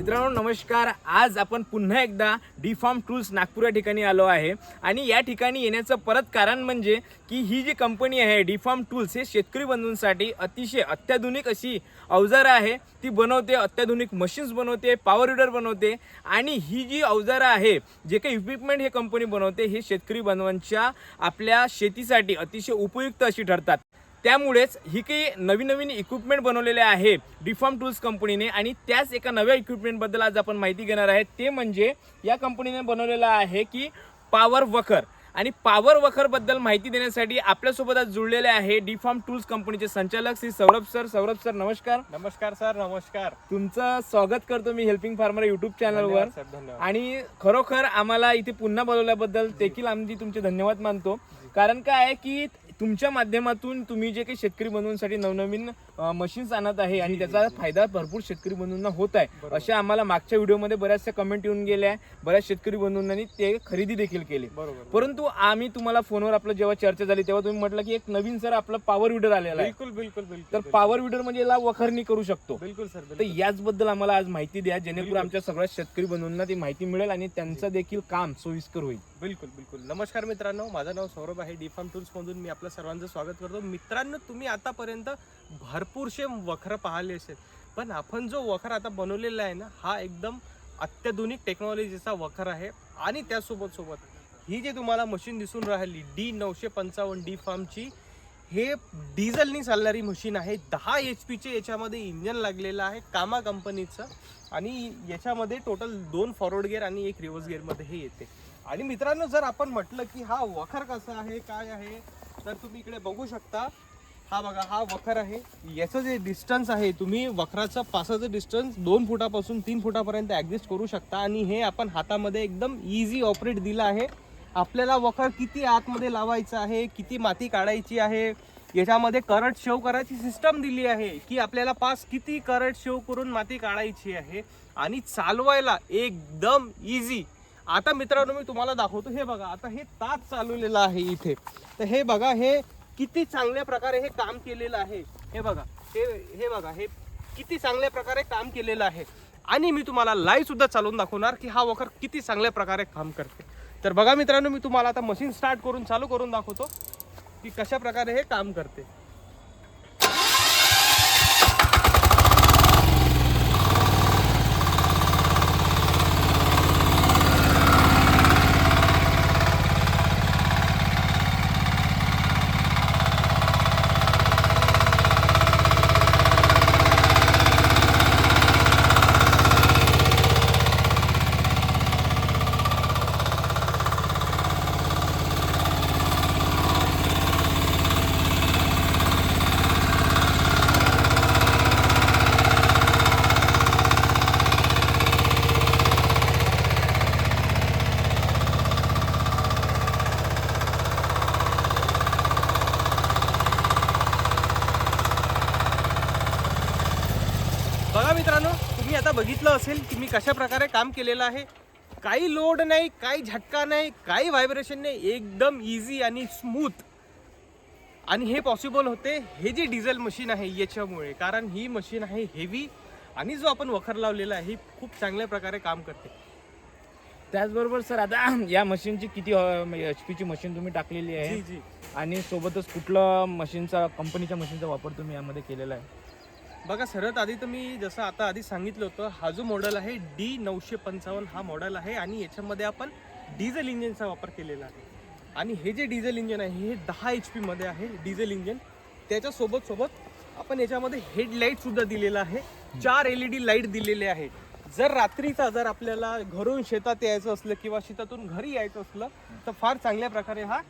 मित्रांनो नमस्कार. आज आपण पुन्हा एकदा डी फार्म टूल्स नागपूर या ठिकाणी आलो आहे. आणि या ठिकाणी येण्याचं परत कारण म्हणजे की ही जी कंपनी आहे डी फार्म टूल्स हे शेतकरी बंधूंसाठी अतिशय अत्याधुनिक अशी अवजारं आहे. ती बनवते अत्याधुनिक मशीन्स बनवते पॉवर रिडर बनवते. आणि ही जी अवजारं आहे जे काही इक्विपमेंट हे कंपनी बनवते हे शेतकरी बांधवांच्या आपल्या शेतीसाठी अतिशय उपयुक्त अशी ठरतात. त्यामुळेच ही काही नवीन नवीन इक्विपमेंट बनवलेले आहे डिफॉर्म टूल्स कंपनीने. आणि त्याच एका नव्या इक्विपमेंटबद्दल आज आपण माहिती घेणार आहे. ते म्हणजे या कंपनीने बनवलेलं आहे की पॉवर वखर आणि पॉवर वखरबद्दल माहिती देण्यासाठी आपल्यासोबत आज जुळलेले आहे डिफॉर्म टूल्स कंपनीचे संचालक श्री सौरभ सर. सौरभ सर नमस्कार. नमस्कार सर नमस्कार. तुमचं स्वागत करतो मी हेल्पिंग फार्मर युट्यूब चॅनलवर आणि खरोखर आम्हाला इथे पुन्हा बोलवल्याबद्दल देखील आम्ही तुमचे धन्यवाद मानतो. कारण काय आहे की तुमच्या माध्यमातून तुम्ही जे काही शेतकरी बंधूंसाठी नवनवीन मशीन्स आणत आहे आणि त्याचा फायदा भरपूर शेतकरी बंधूंना होत आहे. अशा आम्हाला मागच्या व्हिडिओमध्ये बऱ्याचशा कमेंट येऊन गेल्या. बऱ्याच शेतकरी बंधूंनी ते खरेदी देखील केली. बरोबर परंतु आम्ही तुम्हाला फोनवर आपलं जेव्हा चर्चा झाली तेव्हा तुम्ही म्हटलं की एक नवीन सर आपला पॉवर विडर आलेला आहे. बिलकुल बिलकुल बिलकुल तर. पॉवर विडर म्हणजे याला वखरणी करू शकतो. बिलकुल सर तर. याचबद्दल आम्हाला आज माहिती द्या जेणेकरून. आमच्या सगळ्या शेतकरी बंधूंना ती माहिती मिळेल आणि त्यांचं देखील काम सोयीस्कर होईल. बिलकुल बिलकुल. नमस्कार मित्रांनो माझं नाव सौरभ आहे. डीफार्म टूल्स मधून मी आपलं सर्वांचं स्वागत करतो. मित्रांनो तुम्ही आतापर्यंत भरपूरसे वखरं पाहिले असेल. पण आपण जो वखर आता बनवलेला आहे ना हा एकदम अत्याधुनिक टेक्नॉलॉजीचा वखर आहे. आणि त्यासोबत सोबत ही जी तुम्हाला मशीन दिसून राहिली डी नऊशे पंचावन्न डी फार्मची हे डिझेलनी चालणारी मशीन आहे. दहा एच पीचे याच्यामध्ये इंजन लागलेलं आहे कामा कंपनीचं आणि याच्यामध्ये टोटल दोन फॉरवर्ड गिअर आणि एक रिव्हर्स गिअरमध्ये हे येते. आणि मित्रांनो जर आपण म्हटलं की हा वखर कसा आहे काय आहे तर तुम्ही इकडे बघू शकता. हा बघा हा वखर आहे. याचं जे डिस्टन्स आहे तुम्ही वखराचं पासाचं डिस्टन्स दोन फुटापासून तीन फुटापर्यंत ॲडजस्ट करू शकता. आणि हे आपण हातामध्ये एकदम इझी ऑपरेट दिलं आहे. आपल्याला वखर किती आतमध्ये लावायचं आहे किती माती काढायची आहे याच्यामध्ये करट शेव करायची सिस्टम दिली आहे की आपल्याला पास किती करट शेव करून माती काढायची आहे. आणि चालवायला एकदम इझी आता मित्रांनो मी तुम्हाला दाखवतो. हे बघा आता हे तास चालवलेलं आहे इथे. तर हे बघा हे किती चांगल्या प्रकारे हे काम केलेलं आहे. हे बघा हे हे बघा हे किती चांगल्या प्रकारे काम केलेलं आहे. आणि मी तुम्हाला लाईव्ह सुद्धा चालवून दाखवणार की हा वखर किती चांगल्या प्रकारे काम करते. तर बघा मित्रांनो मी तुम्हाला आता मशीन स्टार्ट करून चालू करून दाखवतो की कशा प्रकारे हे काम करते बघा मित्रांनो तुम्ही आता बघितलं असेल की मी कशा प्रकारे काम केलेलं आहे. काही लोड नाही काही झटका नाही काही व्हायब्रेशन नाही. एकदम इझी आणि स्मूथ आणि हे पॉसिबल होते. हे जे डिझेल मशीन आहे याच्यामुळे. कारण ही मशीन आहे हेवी आणि जो आपण वखर लावलेला आहे ही खूप चांगल्या प्रकारे काम करते. त्याचबरोबर सर आता या मशीनची किती एच पीची मशीन तुम्ही टाकलेली आहे. जी जी. आणि सोबतच कुठलं मशीनचा कंपनीच्या मशीनचा वापर तुम्ही यामध्ये केलेला आहे? बघा सर्वात आधी तर मी जसं आता आधी सांगितलं होतं हा जो मॉडेल आहे डी नऊशे पंचावन्न हा मॉडेल आहे आणि याच्यामध्ये आपण डिझेल इंजिनचा वापर केलेला आहे. आणि हे जे डिझेल इंजिन आहे हे दहा एच पीमध्ये आहे डिझेल इंजिन त्याच्यासोबत सोबत आपण याच्यामध्ये हेडलाईटसुद्धा दिलेलं दिलेला आहे. चार एल ई डी लाइट दिलेले आहे. जर रात्रीचा जर आपल्याला घरून शेतात यायचं असलं किंवा शेतातून घरी यायचं असलं तर फार चांगल्या प्रकारे हा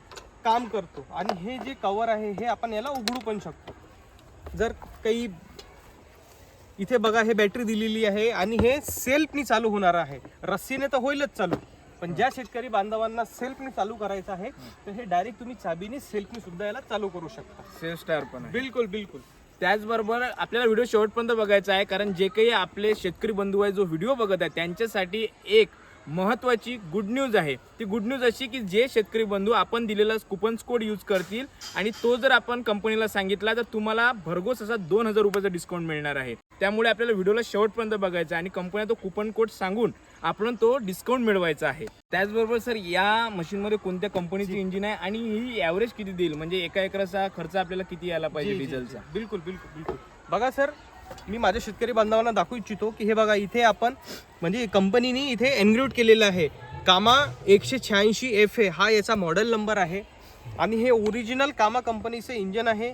काम करतो. आणि हे जे कवर आहे हे आपण याला उघडू पण शकतो. जर काही इथे बघा हे बॅटरी दिलेली आहे आणि हे सेल्फनी चालू होणार आहे. रस्सीने तर होईलच चालू. पण ज्या शेतकरी बांधवांना सेल्फनी चालू करायचं आहे तर हे डायरेक्ट तुम्ही चाबीने सेल्फनी सुद्धा याला चालू करू शकता. सेल्फ स्टार पण आहे. बिलकुल बिलकुल. त्याचबरोबर आपल्याला व्हिडिओ शेवटपर्यंत बघायचा आहे कारण जे काही आपले शेतकरी बंधू आहे जो व्हिडिओ बघत आहे त्यांच्यासाठी एक महत्त्वाची गुड न्यूज आहे. ती गुड न्यूज अशी की जे शेतकरी बंधू आपण दिलेला कुपन्स कोड यूज करतील आणि तो जर आपण कंपनीला सांगितला तर तुम्हाला भरघोस असा दोन हजार रुपयाचा डिस्काउंट मिळणार आहे. त्यामुळे आपल्याला व्हिडिओला शेवटपर्यंत बघायचा आणि कंपन्या तो कुपन कोड सांगून आपण तो डिस्काउंट मिळवायचा आहे. त्याचबरोबर सर या मशीनमध्ये कोणत्या कंपनीची इंजिन आहे आणि ही ॲव्हरेज किती देईल? म्हणजे एका एकराचा खर्च आपल्याला किती यायला पाहिजे डिझेलचा. बिलकुल बिलकुल बिलकुल. बघा सर मी माझ्या शेतकरी बांधवांना दाखवू इच्छितो की हे बघा इथे आपण म्हणजे कंपनीने इथे एनग्रुट केलेलं आहे. कामा एकशे शहाऐंशी एफ ए हा याचा मॉडेल नंबर आहे. आणि हे ओरिजिनल कामा कंपनीचं इंजन आहे.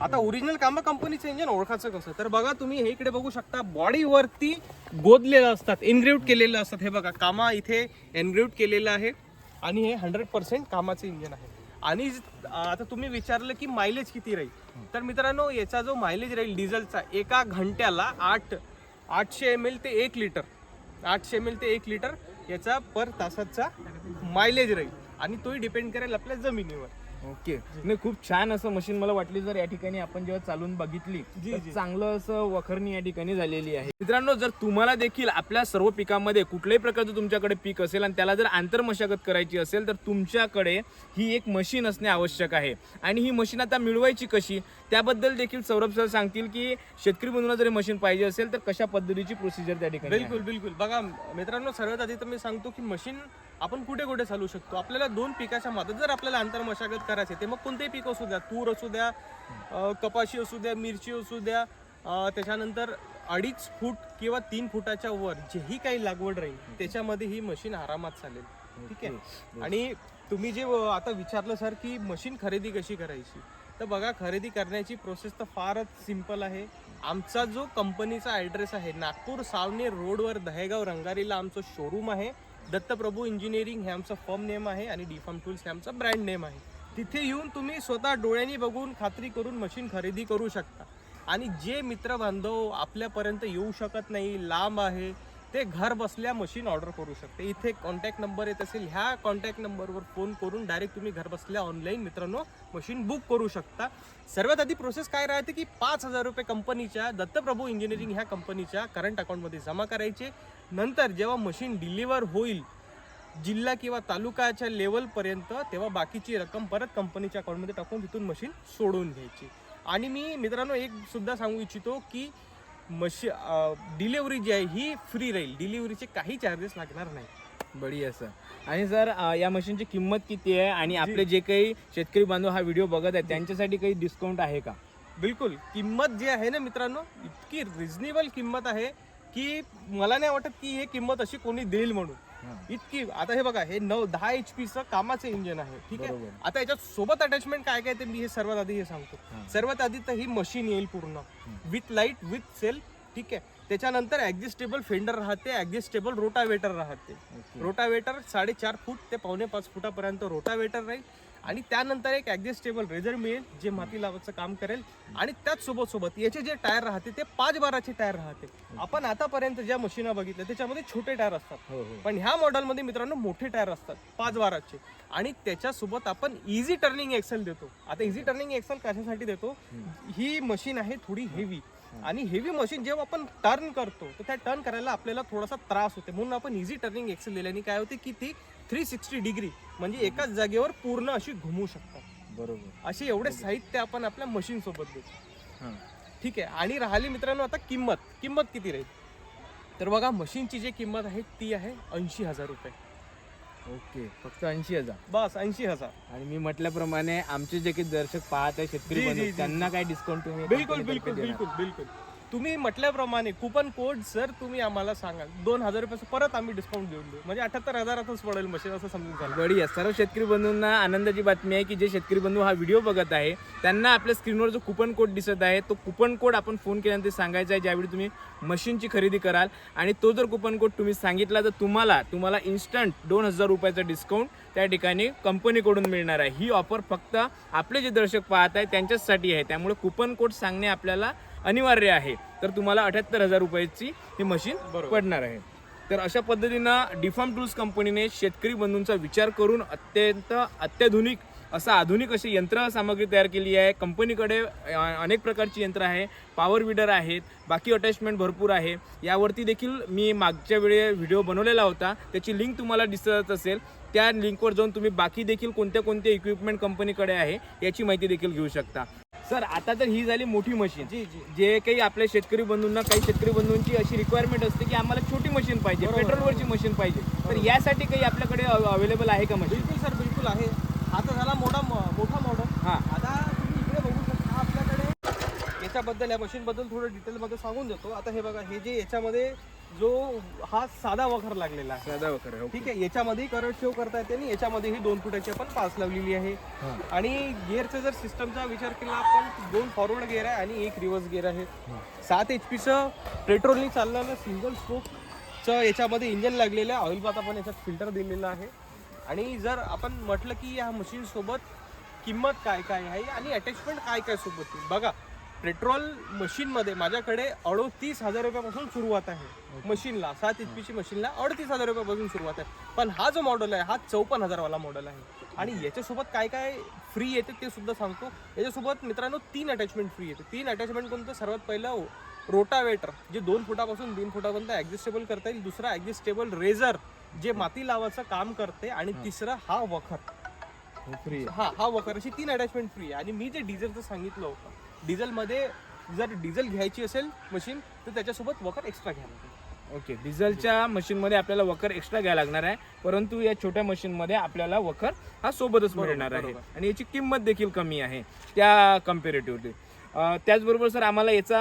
आता ओरिजिनल कामा कंपनीचं इंजन ओळखायचं कसं? तर बघा तुम्ही हे इकडे बघू शकता बॉडीवरती गोदलेलं असतात एनग्रेव्ट केलेलं असतात. हे बघा कामा इथे एनग्रेव्ट केलेलं आहे. आणि हे हंड्रेड पर्सेंट कामाचं इंजन आहे. आणि आता तुम्ही विचारलं की मायलेज किती राहील? तर मित्रांनो याचा जो मायलेज राहील डिझेलचा एका घंट्याला आठ आठशे एम एल ते एक लिटर आठशे एम एल ते एक लिटर याचा पर तासाचा मायलेज राहील. आणि तोही डिपेंड करेल आपल्या जमिनीवर. ओके. नाही खूप छान असं मशीन मला वाटली जर या ठिकाणी आपण जेव्हा चालून बघितली तर. चांगलं असं वखरणी या ठिकाणी झालेली आहे. मित्रांनो जर तुम्हाला देखील आपल्या सर्व पिकामध्ये कुठल्याही प्रकारचं तुमच्याकडे पीक असेल आणि त्याला जर आंतरमशागत करायची असेल तर तुमच्याकडे ही एक मशीन असणे आवश्यक आहे. आणि ही मशीन आता मिळवायची कशी? त्याबद्दल देखील सौरभ सर सांगतील की शेतकरी बंधूंना जरी मशीन पाहिजे असेल तर कशा पद्धतीची प्रोसिजर त्या ठिकाणी. बिलकुल बिलकुल. बघा मित्रांनो सर्वात आधी तर मी सांगतो की मशीन आपण कुठे कुठे चालू शकतो? आपल्याला दोन पिकाच्या मातात जर आपल्याला आंतर मशागत करायचे ते मग कोणतेही पीक असू द्या. तूर असू द्या कपाशी असू द्या मिरची असू द्या त्याच्यानंतर अडीच फूट किंवा तीन फुटाच्या वर जेही काही लागवड राहील त्याच्यामध्ये ही मशीन आरामात चालेल. ठीक आहे? आणि तुम्ही जे आता विचारलं सर की मशीन खरेदी कशी करायची? तर बघा खरेदी करण्याची प्रोसेस तर फारच सिंपल आहे. आमचा जो कंपनीचा ॲड्रेस आहे नागपूर सावनेर रोडवर दहेगाव रंगारीला आमचं शोरूम आहे. दत्तप्रभू इंजिनिअरिंग हे आमचं फर्म नेम आहे आणि डीफार्म टूल्स हे आमचं ब्रँड नेम आहे. तिथे येऊन तुम्ही स्वतः डोळ्यांनी बघून खात्री करून मशीन खरेदी करू शकता. आणि जे मित्र बांधव आपल्यापर्यंत येऊ शकत नाही लांब आहे ते घर बसल्या मशीन ऑर्डर करू शकते. इथे कॉन्टॅक्ट नंबर येत असेल ह्या कॉन्टॅक्ट नंबरवर फोन करून डायरेक्ट तुम्ही घर बसल्या ऑनलाईन मित्रांनो मशीन बुक करू शकता. सर्वात आधी प्रोसेस काय राहते की पाच हजार रुपये कंपनीच्या दत्तप्रभू इंजिनिअरिंग ह्या कंपनीच्या करंट अकाउंटमध्ये जमा करायचे. नंतर जेव्हा मशीन डिलिव्हर होईल जिल्हा किंवा तालुकाच्या लेवलपर्यंत तेव्हा बाकीची रक्कम परत कंपनीच्या अकाउंटमध्ये टाकून तिथून मशीन सोडून घ्यायची. आणि मी मित्रांनो एक सुद्धा सांगू इच्छितो की मशी डिलिव्हरी जी आहे ही फ्री राहील. डिलिव्हरीचे काही चार्जेस लागणार नाही. बढिया सर आणि सर या मशीनची किंमत किती आहे? आणि आपले जे काही शेतकरी बांधव हा व्हिडिओ बघत आहेत त्यांच्यासाठी काही डिस्काउंट आहे का? बिलकुल. किंमत जी आहे ना मित्रांनो इतकी रिझनेबल किंमत आहे की मला नाही वाटत की हे किंमत अशी कोणी देईल म्हणून. इतकी आता हे बघा हे नऊ दहा एच पीचं कामाचं इंजिन आहे ठीक आहे? बरोबर. आता याच्यात सोबत अटॅचमेंट काय काय ते मी हे सर्वात आधी हे सांगतो. हा. सर्वात आधी तर ही मशीन येईल पूर्ण. विथ लाइट विथ सेल ठीक आहे? त्याच्यानंतर ऍडजस्टेबल फेंडर राहते ऍडजस्टेबल रोटावेटर राहते. रोटावेटर साडेचार फूट ते पावणे पाच फुटापर्यंत रोटावेटर राहील. आणि त्यानंतर एक ऍडजस्टेबल रेझर मिळेल जे माती लावायचं काम करेल. आणि त्याच सोबत सोबत याचे जे टायर राहते ते पाच बाराचे टायर राहते. आपण आतापर्यंत ज्या मशीना बघितल्या त्याच्यामध्ये छोटे टायर असतात. हो हो. पण ह्या मॉडेलमध्ये मित्रांनो मोठे टायर असतात पाच बाराचे आणि त्याच्यासोबत आपण इझी टर्निंग एक्सेल देतो. आता इझी टर्निंग एक्सेल कशासाठी देतो? ही मशीन आहे थोडी हेवी आणि हेवी मशीन जेव्हा आपण टर्न करतो तर त्या टर्न करायला आपल्याला थोडासा त्रास होते. म्हणून आपण इझी टर्निंग एक्सेल दिल्याने काय होते की ती थ्री सिक्स्टी डिग्री म्हणजे एकाच जागेवर पूर्ण अशी घुमू शकतात. बरोबर. असे एवढे साहित्य आपण आपल्या मशीन सोबत देतो. हां. ठीक आहे. आणि राहिली मित्रांनो आता किंमत. किंमत किती राहील? तर बघा मशीनची जी किंमत आहे ती आहे ऐंशी हजार रुपये. ओके. फक्त ऐंशी हजार. बस ऐंशी हजार. आणि मी म्हटल्याप्रमाणे आमचे जे काही दर्शक पाहत आहे शेतकरी जी, बंधू, जी, जी. त्यांना काय डिस्काउंट तुम्ही बिलकुल company बिलकुल देणार? बिलकुल बिलकुल. तुम्ही म्हटल्याप्रमाणे कुपन कोड सर तुम्ही आम्हाला सांगा दोन हजार रुपयाचं परत आम्ही डिस्काउंट देऊन देऊ. म्हणजे अठ्याहत्तर हजारातच पडेल मशीन असं समजून झालं बढिया. सर्व शेतकरी बंधूंना आनंदाची बातमी आहे की जे शेतकरी बंधू हा व्हिडिओ बघत आहे त्यांना आपल्या स्क्रीनवर जो कुपन कोड दिसत आहे तो कुपन कोड आपण फोन केल्यानंतर सांगायचा आहे ज्यावेळी तुम्ही मशीनची खरेदी कराल. आणि तो जर कुपन कोड तुम्ही सांगितला तर तुम्हाला तुम्हाला इन्स्टंट दोन हजार रुपयाचा डिस्काउंट त्या ठिकाणी कंपनीकडून मिळणार आहे. ही ऑफर फक्त आपले जे दर्शक पाहत आहे त्यांच्याचसाठी आहे. त्यामुळे कुपन कोड सांगणे आपल्याला अनिवार्य आहे. तर तुम्हाला अठ्याहत्तर हजार रुपयाची ही मशीन. पडणार आहे. तर अशा पद्धतीनं डिफार्म टूल्स कंपनीने शेतकरी बंधूंचा विचार करून अत्यंत अत्याधुनिक असं आधुनिक अशी यंत्रसामग्री तयार केली आहे. कंपनीकडे अनेक प्रकारची यंत्र आहे. पॉवर विडर आहेत. बाकी अटॅचमेंट भरपूर आहे. यावरती देखील मी मागच्या वेळी व्हिडिओ बनवलेला होता. त्याची लिंक तुम्हाला दिसत असेल. त्या लिंकवर जाऊन तुम्ही बाकी देखील कोणत्या कोणत्या इक्विपमेंट कंपनीकडे आहे याची माहिती देखील घेऊ शकता. सर आता तर ही झाली मोठी मशीन. जी जी. जे काही आपल्या शेतकरी बंधूंना काही शेतकरी बंधूंची अशी रिक्वायरमेंट असते की आम्हाला छोटी मशीन पाहिजे बरोबर. पेट्रोलवरची मशीन पाहिजे. तर यासाठी काही आपल्याकडे अवेलेबल आहे का मशीन? बिलकुल सर बिलकुल आहे. तर झाला मोठा मोठा मॉडल हां आता तुम्ही इकडे बघू शकता आपल्याकडे याच्याबद्दल या मशीनबद्दल थोडं डिटेलमध्ये सांगून देतो. आता हे बघा हे जे याच्यामध्ये जो हा साधा वखर लागलेला आहे. साधा वखर आहे ठीक आहे याच्यामध्ये करंट सेव करता येते आणि याच्यामध्ये ही दोन फुटाची आपण पास लावलेली आहे. आणि गिअरचा जर सिस्टमचा विचार केला आपण दोन फॉरवर्ड गिअर आहे आणि एक रिव्हर्स गिअर आहे. सात एच पीचं पेट्रोलनी चालणारं सिंगल स्ट्रोकचं याच्यामध्ये इंजन लागलेलं आहे. ऑइल पात आपण याच्यात फिल्टर दिलेलं आहे. आणि जर आपण म्हटलं की या मशीन सोबत किंमत काय काय आहे आणि अटॅचमेंट काय काय सोबत बघा पेट्रोल मशीनमध्ये माझ्याकडे अडोतीस हजार रुपयापासून सुरुवात आहे. मशीनला सात एच पीची मशीनला अडतीस हजार रुपयापासून सुरुवात आहे. पण हा जो मॉडेल आहे हा चौपन्न हजारवाला मॉडेल आहे. आणि याच्यासोबत काय काय फ्री येते ते सुद्धा सांगतो. याच्यासोबत मित्रांनो तीन अटॅचमेंट फ्री येते. तीन अटॅचमेंट कोणतं? सर्वात पहिलं रोटावेटर जे दोन फुटापासून तीन फुटापर्यंत ऍडजस्टेबल करता येईल. दुसरा ऍडजस्टेबल रेझर जे माती लावायचं काम करते. आणि तिसरा हा वखर. फ्री हा हा वखर. अशी तीन अटॅचमेंट फ्री आहे. आणि मी जे डिझेलचं सांगितलं होतं डिझेलमध्ये जर डिझेल घ्यायची असेल मशीन तर त्याच्यासोबत वखर एक्स्ट्रा घ्यायला लागेल ओके डिझेलच्या मशीनमध्ये आपल्याला वखर एक्स्ट्रा घ्यायला लागणार आहे परंतु या छोट्या मशीनमध्ये आपल्याला वखर हा सोबतच मिळणार आहे. आणि याची किंमत देखील कमी आहे त्या कम्पेरेटिव्हली त्याचबरोबर सर आम्हाला याचा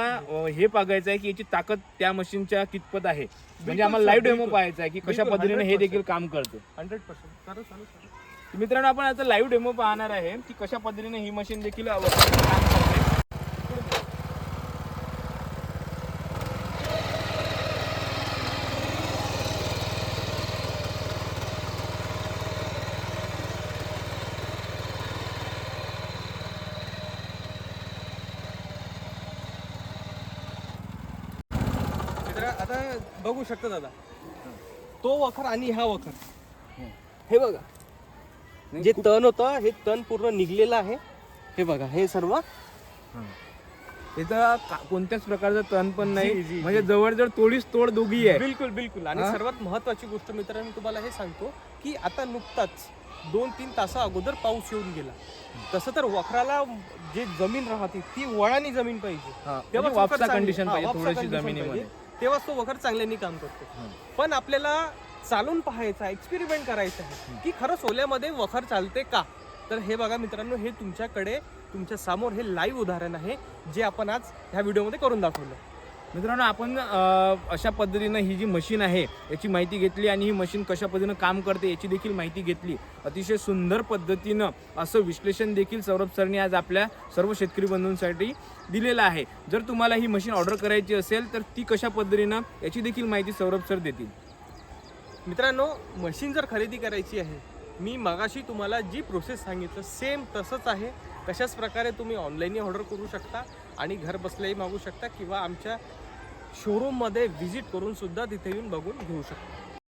हे बघायचं आहे की याची ताकद त्या मशीनच्या कितपत आहे? म्हणजे आम्हाला लाईव्ह डेमो. पाहायचा आहे की कशा पद्धतीने हे 100%. देखील काम करते. हंड्रेड पर्सेंट मित्रांनो आपण आता लाईव्ह डेमो पाहणार आहे की कशा पद्धतीने ही मशीन देखील आता बघू शकता दादा. तो वखर आणि हा वखर. हे. बघा. जे तण होतं हे तण पूर्ण निघलेलं आहे. हे बघा हे सर्व. त्याचा कोणत्याच प्रकारचं तण पण नाही. म्हणजे जवळजवळ तोडीस तोड दोघी आहे. बिलकुल बिलकुल. आणि हा? सर्वात महत्वाची गोष्ट मित्रांनो तुम्हाला हे सांगतो की आता नुकताच दोन तीन तासा अगोदर पाऊस येऊन गेला. तसं तर वखराला जे जमीन राहते ती वळानी जमीन पाहिजे. म्हणजे कंडिशन हा, पाहिजे थोडीशी जमिनीमध्ये. पाहिजे. तेव्हाच तो वखर चांगल्याने काम करतो. पण आपल्याला चालून पाहायचा एक्सपेरिमेंट करायचा आहे की खरंच ओल्यामध्ये वखर चालते का? तर हे बघा मित्रांनो हे तुमच्याकडे तुमच्यासमोर हे लाईव्ह उदाहरण आहे जे आपण आज ह्या व्हिडिओमध्ये करून दाखवलं. मित्रांनो आपण अशा पद्धतीनं ही जी मशीन आहे याची माहिती घेतली आणि ही मशीन कशा पद्धतीनं काम करते याची देखील माहिती घेतली. अतिशय सुंदर पद्धतीनं असं विश्लेषण देखील सौरभ सरनी आज आपल्या सर्व शेतकरी बंधूंसाठी दिलेलं आहे. जर तुम्हाला ही मशीन ऑर्डर करायची असेल तर ती कशा पद्धतीनं याची देखील माहिती सौरभ सर देतील. मित्रांनो मशीन जर खरेदी करायची आहे मी मगाशी तुम्हाला जी प्रोसेस सांगितलं सेम तसंच आहे. तशाच प्रकारे तुम्ही ऑनलाईनही ऑर्डर करू शकता आणि घर बसल्याही मागू शकता किंवा आमच्या शोरूममध्ये व्हिजिट करून सुद्धा तिथे येऊन बघून घेऊ शकता.